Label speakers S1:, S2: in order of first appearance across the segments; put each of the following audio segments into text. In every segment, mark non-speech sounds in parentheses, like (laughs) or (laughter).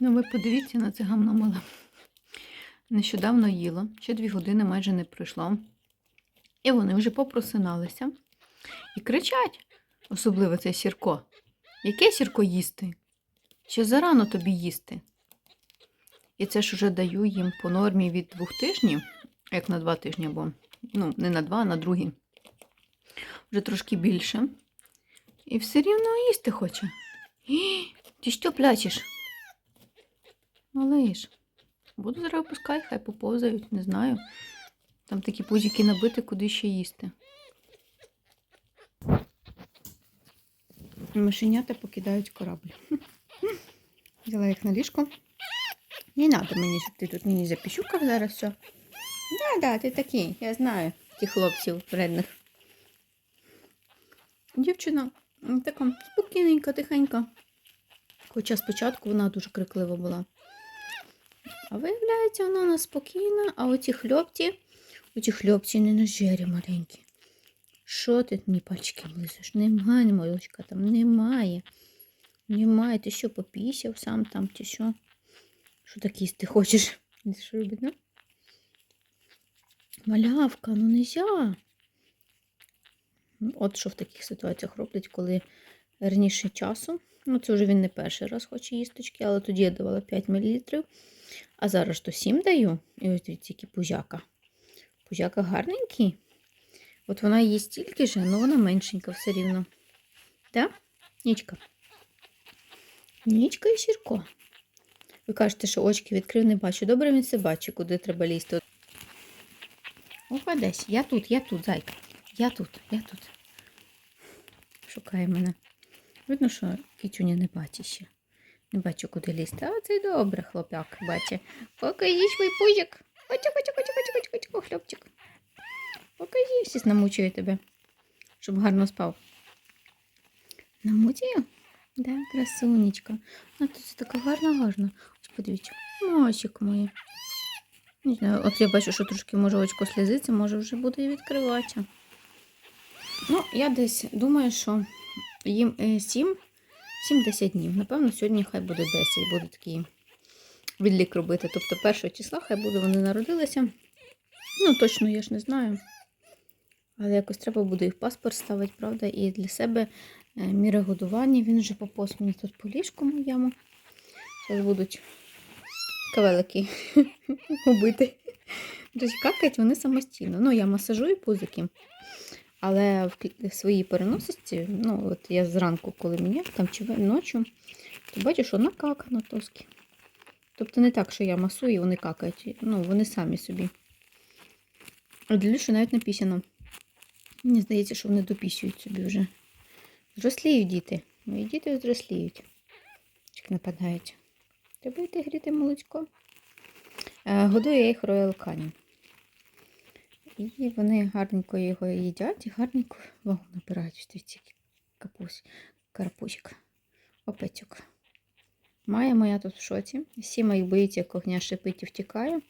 S1: Ну, ви подивіться на це гамно мале. Нещодавно їла, ще дві години майже не пройшло. І вони вже попросиналися і кричать, особливо цей сірко. Яке сірко їсти? Ще зарано тобі їсти. І це ж уже даю їм по нормі від двох тижнів, як на два тижні, або ну, не на два, а на другі. Вже трошки більше. І все рівно їсти хоче. Ти що плачеш? Малиш. Буду зараз опускай, хай поповзають, не знаю. Там такі пузики набити, куди ще їсти. Мишенята покидають корабль. (laughs) Взяла їх на ліжко. Не треба мені, щоб ти тут мені запіщукав зараз все. Да, да, ти такий, я знаю тих хлопців вредних. Дівчина така спокійненька, тихенька. Хоча спочатку вона дуже криклива була. А виявляється, вона у нас спокійна, а оці хлопці, оці хлопці не нажері маленькі. Що ти мені пальчики облизуєш? Немає, молочка там, немає. Немає. Ти що, попісяв сам там, чи що? Що так хочеш? Ти робить, ну? Малявка, ну нельзя. От що в таких ситуаціях роблять, коли раніше часу. Ну, це вже він не перший раз хоче їсточки, але тоді я давала 5 мл. А зараз то 7 даю. І ось дивіться, який пузяка. Пузяка гарненький. От вона їсть стільки ж, але вона меншенька все рівно. Так? Нічка. Нічка і Сірко. Ви кажете, що очки відкрив, не бачу. Добре він все бачить, куди треба лізти. Опа, десь. Я тут, я тут, зайка. Я тут, я тут. Шукає мене. Видно, що кітюня не бачить ще. Не бачу, куди лізти. А це добре, хлопяк бачить. Покажіть мій пузик. Хочу, хочу, хочу, хочу, хочу, хочу, хлопчик. Покажи, щось намучую тебе, щоб гарно спав. Намучую? Да, красунечка. А тут така гарна, гарна. Ось подивіться. Мосик моє. Не знаю, от я бачу, що трошки може очко слізиться, може вже буде і відкриватися. Ну, я десь думаю, що їм е, 7 7-10 днів. Напевно, сьогодні хай буде 10, буде такий відлік робити. Тобто першого числа хай буде вони народилися. Ну, точно я ж не знаю. Але якось треба буде в паспорт ставити, правда, і для себе е, міри годування. Він вже поповз мені тут по ліжку моєму. Зараз будуть кавелики (laughs) убити. Тобто какають вони самостійно. Ну, я масажую пузики. Але в своїй переносисті, ну, от я зранку, коли міняв, там чи ночі, то бачу, що накакано тоски. Тобто не так, що я масую, і вони какають. Ну, вони самі собі. А дивлюсь, навіть написано. Мені здається, що вони допісюють собі вже. Зросліють діти. Мої діти зросліють. Як нападають. Ти будете гріти молочко? Е, Годую я їх роял кані. І вони гарненько його їдять і гарненько вагу набирають. Дивіться, який капусь, карпусик, опецюк. Має моя тут в шоці. Всі мої боїться, як огня шипить і втікає.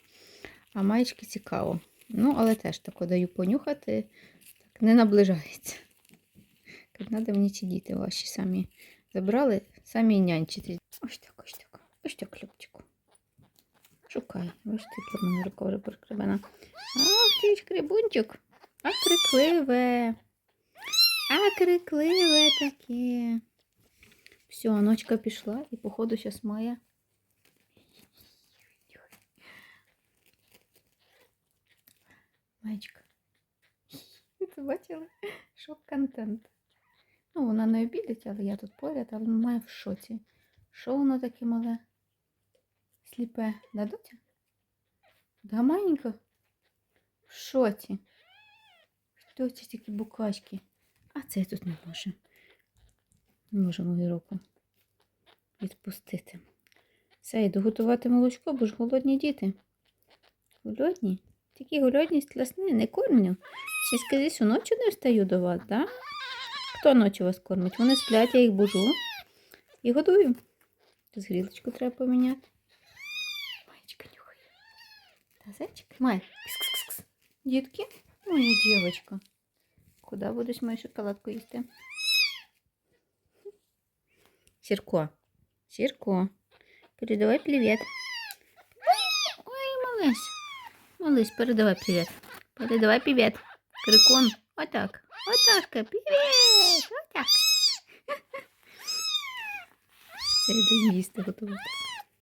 S1: А маєчки цікаво. Ну, але теж тако даю понюхати, так не наближається. Як треба мені ці діти ваші самі забрали, самі й нянчити. Ось так, ось так, ось так, Любчику. Шукай. Ось тут мене рука вже Ах, ти ж. А крикливе. А крикливе таке. Все, ночка пішла і, походу, зараз має. Маєчка. (laughs) Ти бачила? Шок-контент. Ну, вона не обідить, але я тут поряд, але має в шоці. Що воно таке мале? Сліпе. Дадуть? Да, маленька? В шоці. Хто ці такі букашки? А це тут не може. Не може мою руку відпустити. Все, йду готувати молочко, бо ж голодні діти. Голодні? Такі голодні стласни, не кормлю. Ще скажи, що ночі не встаю до вас, так? Хто ночі вас кормить? Вони сплять, я їх бужу і годую. З грілочку треба поміняти. Маєчка нюхає. Та зайчик? Май. Кс-кс-кс. Дітки, моя дівчинка. Куди будеш мою шоколадку їсти? Сірко. Сірко. Передавай привіт. Ой, малыш. Малыш, передавай привіт. Передавай привіт. Крикун. Отак. Отак. Привіт. Отак. Все, йду (laughs) їсти готувати.